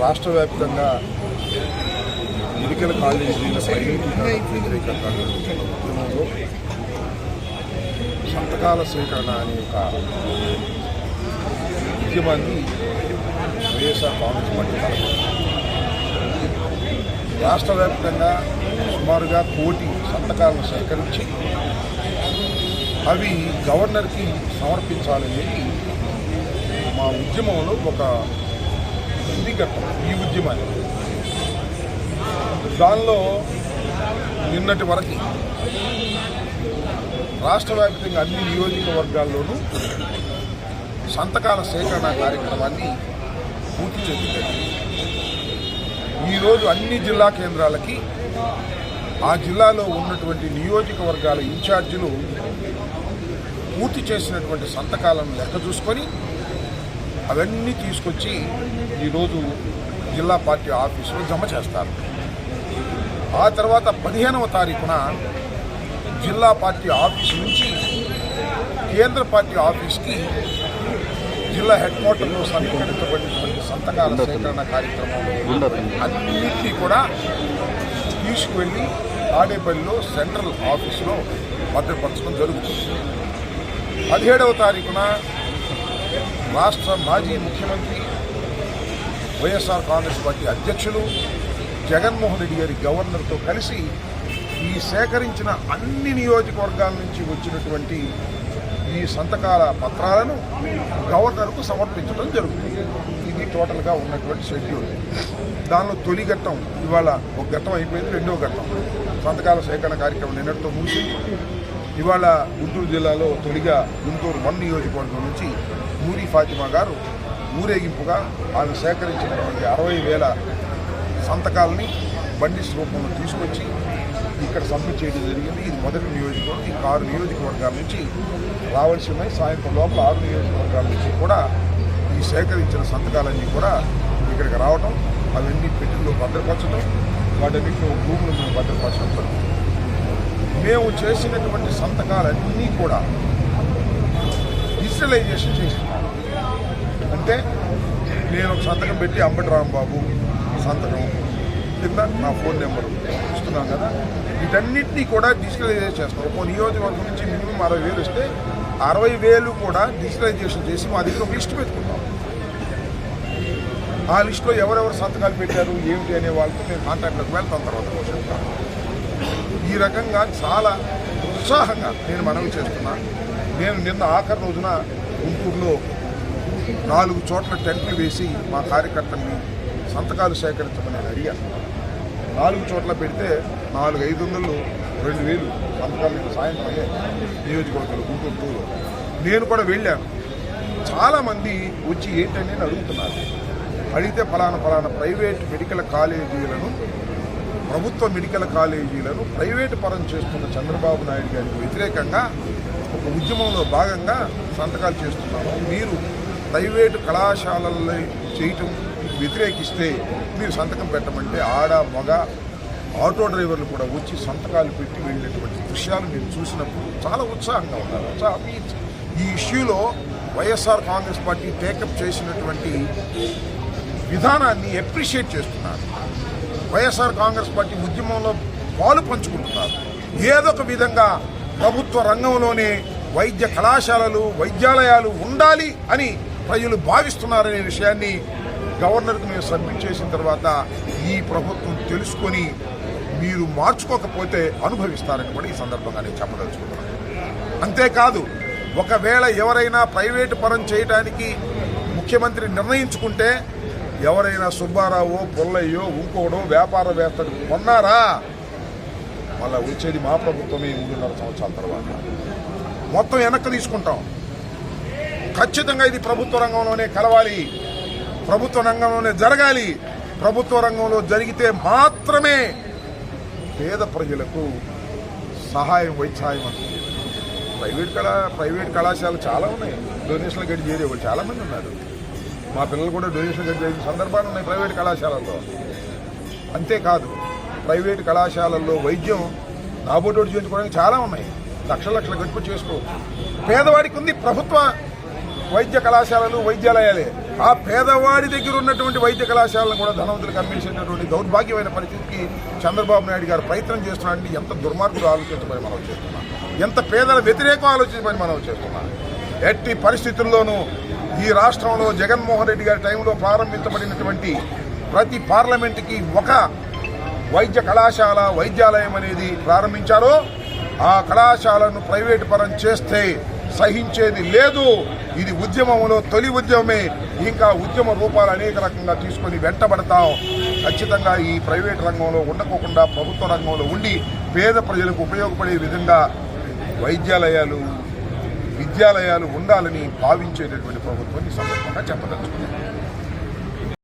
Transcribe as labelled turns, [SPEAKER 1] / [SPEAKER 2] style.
[SPEAKER 1] రాష్ట్ర వ్యాప్తంగా మెడికల్ కాలేజీల ఉద్యమంలో సంతకాల సేకరణ అనే ఒక ఉద్యమాన్ని వైఎస్ఆర్ కాంగ్రెస్ పార్టీ రాష్ట్ర వ్యాప్తంగా సుమారుగా కోటి సంతకాలను సేకరించి అవి గవర్నర్కి సమర్పించాలనేది మా ఉద్యమంలో ఒక స్థితిగతం ఈ ఉద్యమాన్ని. దానిలో నిన్నటి వరకు రాష్ట్ర వ్యాప్తంగా అన్ని నియోజకవర్గాల్లోనూ సంతకాల సేకరణ కార్యక్రమాన్ని పూర్తి చేసింది. ఈరోజు అన్ని జిల్లా కేంద్రాలకి ఆ జిల్లాలో ఉన్నటువంటి నియోజకవర్గాల ఇన్ఛార్జీలు పూర్తి చేసినటువంటి సంతకాలను లెక్క చూసుకొని అవన్నీ తీసుకొచ్చి ఈరోజు జిల్లా పార్టీ ఆఫీసులో జమ చేస్తారు. ఆ తర్వాత పదిహేనవ తారీఖున జిల్లా పార్టీ ఆఫీస్ నుంచి కేంద్ర పార్టీ ఆఫీస్కి జిల్లా హెడ్ క్వార్టర్లో సమీకరించబడినటువంటి సంతకాల సేకరణ కార్యక్రమంలో అన్నింటినీ కూడా తీసుకువెళ్ళి తాడేపల్లిలో సెంట్రల్ ఆఫీసులో భద్రపరచడం జరుగుతుంది. పదిహేడవ తారీఖున రాష్ట్ర మాజీ ముఖ్యమంత్రి వైఎస్ఆర్ కాంగ్రెస్ పార్టీ అధ్యక్షులు జగన్మోహన్ రెడ్డి గారి గవర్నర్తో కలిసి ఈ సేకరించిన అన్ని నియోజకవర్గాల నుంచి వచ్చినటువంటి ఈ సంతకాల పత్రాలను గవర్నర్కు సమర్పించడం జరుగుతుంది. ఇది టోటల్గా ఉన్నటువంటి షెడ్యూల్. దానిలో తొలి ఘట్టం ఇవాళ ఒక ఘట్టం అయిపోయింది రెండవ ఘట్టం. సంతకాల సేకరణ కార్యక్రమం నిన్నటితో ముగిసింది. ఇవాళ గుంటూరు జిల్లాలో తొలిగా గుంటూరు వన్ నియోజకవర్గం నుంచి నూరి ఫాతిమా గారు ఊరేగింపుగా ఆమె సేకరించినటువంటి అరవై వేల సంతకాలని బండిస్ రూపంలో తీసుకొచ్చి ఇక్కడ సబ్మిట్ చేయడం జరిగింది. ఇది మొదటి నియోజకవర్గం ఈ ఆరు నియోజకవర్గాల నుంచి రావాల్సి ఉన్నాయి. సాయంత్రం లోపల ఆరు నియోజకవర్గాల నుంచి కూడా ఈ సేకరించిన సంతకాలన్నీ కూడా ఇక్కడికి రావడం అవన్నీ పెట్టిలో భద్రపరచడం వాటన్నింటిలో భూములు మేము భద్రపరచడం జరుగుతుంది. మేము చేసినటువంటి సంతకాలన్నీ కూడా డిజిటలైజేషన్ చేస్తున్నాం అంటే నేను ఒక సంతకం పెట్టి అంబటి రాంబాబు సంతకం కింద నా ఫోన్ నెంబర్ ఇస్తున్నాం కదా. వీటన్నిటినీ కూడా డిజిటలైజేషన్ చేస్తాం ఒక నియోజకవర్గం నుంచి మినిమం అరవై వేలు వస్తే అరవై వేలు కూడా డిజిటలైజేషన్ చేసి మా దగ్గర ఒక లిస్ట్ పెట్టుకుంటాం. ఆ లిస్టులో ఎవరెవరు సంతకాలు పెట్టారు ఏమిటి అనే వాళ్ళతో నేను కాంటాక్ట్లోకి వెళ్తాం తర్వాత చెప్తాను ఈ రకంగా చాలా ఉత్సాహంగా నేను మనవి చేస్తున్నా. నేను నిన్న ఆఖరి రోజున గుంటూరులో నాలుగు చోట్ల టెంట్లు వేసి మా కార్యకర్తల్ని సంతకాలు సేకరించమని నేను అడిగాను నాలుగు చోట్ల పెడితే నాలుగు ఐదు వందలు రెండు వేలు సంతకాలు సాయంత్రం అయ్యే నియోజకవర్గంలో గుంటూరు టూలో నేను కూడా వెళ్ళాను. చాలామంది వచ్చి ఏంటని అడుగుతున్నారు. అడిగితే ఫలానా ఫలానా ప్రైవేట్ మెడికల్ కాలేజీలను ప్రభుత్వ మెడికల్ కాలేజీలను ప్రైవేటు పరం చేస్తున్న చంద్రబాబు నాయుడు గారికి వ్యతిరేకంగా ఒక ఉద్యమంలో భాగంగా సంతకాలు చేస్తున్నాము. మీరు ప్రైవేటు కళాశాలల్లో చేయటం వ్యతిరేకిస్తే మీరు సంతకం పెట్టమంటే ఆడ మగ ఆటో డ్రైవర్లు కూడా వచ్చి సంతకాలు పెట్టి వెళ్ళినటువంటి దృశ్యాలు నేను చూసినప్పుడు చాలా ఉత్సాహంగా ఉన్నారు. చాలా ఈ- ఈ ఇష్యూలో వైఎస్ఆర్ కాంగ్రెస్ పార్టీ టేకప్ చేసినటువంటి విధానాన్ని అప్రిషియేట్ చేస్తున్నారు. వైఎస్ఆర్ కాంగ్రెస్ పార్టీ ఉద్యమంలో పాలు పంచుకుంటున్నారు. ఏదొక విధంగా ప్రభుత్వ రంగంలోనే వైద్య కళాశాలలు వైద్యాలయాలు ఉండాలి అని ప్రజలు భావిస్తున్నారనే విషయాన్ని గవర్నర్కు మేము సబ్మిట్ చేసిన తర్వాత ఈ ప్రభుత్వం తెలుసుకొని మీరు మార్చుకోకపోతే అనుభవిస్తారని కూడా ఈ సందర్భంగా నేను చెప్పదలుచుకుంటున్నాను అంతేకాదు ఒకవేళ ఎవరైనా ప్రైవేటు పరం చేయడానికి ముఖ్యమంత్రి నిర్ణయించుకుంటే ఎవరైనా సుబ్బారావు పుల్లయ్యో ఇంకోడో వ్యాపారవేత్తడు కొన్నారా? మళ్ళీ వచ్చేది మా ప్రభుత్వమే మూడున్నర సంవత్సరాల తర్వాత. మొత్తం వెనక్కి తీసుకుంటాం. ఖచ్చితంగా ఇది ప్రభుత్వ రంగంలోనే కలవాలి. ప్రభుత్వ రంగంలోనే జరగాలి. ప్రభుత్వ రంగంలో జరిగితే మాత్రమే పేద ప్రజలకు సహాయం వైద్యసాయం అందుతుంది ప్రైవేట్ కళా ప్రైవేట్ కళాశాలలు చాలా ఉన్నాయి. డొనేషన్లు గడి చేరేవాళ్ళు చాలా మంది ఉన్నారు. మా పిల్లలు కూడా డొనేషన్ గడి చేసిన సందర్భాలు ఉన్నాయి ప్రైవేట్ కళాశాలల్లో. అంతేకాదు ప్రైవేట్ కళాశాలల్లో వైద్యం నాబోటోటి చేయించుకోవడానికి చాలా ఉన్నాయి. లక్షల లక్షల గడుపు చేసుకోవచ్చు. పేదవాడికి ఉంది ప్రభుత్వ వైద్య కళాశాలలు వైద్యాలయాలే. ఆ పేదవాడి దగ్గర ఉన్నటువంటి వైద్య కళాశాలను కూడా ధనవంతులకు అమ్మేసేటటువంటి దౌర్భాగ్యమైన పరిస్థితికి చంద్రబాబు నాయుడు గారు ప్రయత్నం చేస్తున్నారంటే ఎంత దుర్మార్గులు ఆలోచించమని మనం చేస్తున్నాం. ఎంత పేదల వ్యతిరేకం ఆలోచించమని మనం చేస్తున్నాం. ఎట్టి పరిస్థితుల్లోనూ ఈ రాష్ట్రంలో జగన్మోహన్ రెడ్డి గారి టైంలో ప్రారంభించబడినటువంటి ప్రతి పార్లమెంటుకి ఒక వైద్య కళాశాల వైద్యాలయం అనేది ప్రారంభించారో ఆ కళాశాలను ప్రైవేటు పరం చేస్తే సహించేది లేదు. ఇది ఉద్యమంలో తొలి ఉద్యమమే. ఇంకా ఉద్యమ రూపాలు అనేక రకంగా తీసుకొని వెంటబడతాం. ఖచ్చితంగా ఈ ప్రైవేట్ రంగంలో ఉండకోకుండా ప్రభుత్వ రంగంలో ఉండి పేద ప్రజలకు ఉపయోగపడే విధంగా వైద్యాలయాలు విద్యాలయాలు ఉండాలని భావించేటటువంటి ప్రభుత్వాన్ని సందర్భంగా చెప్పదలుచుకున్నాను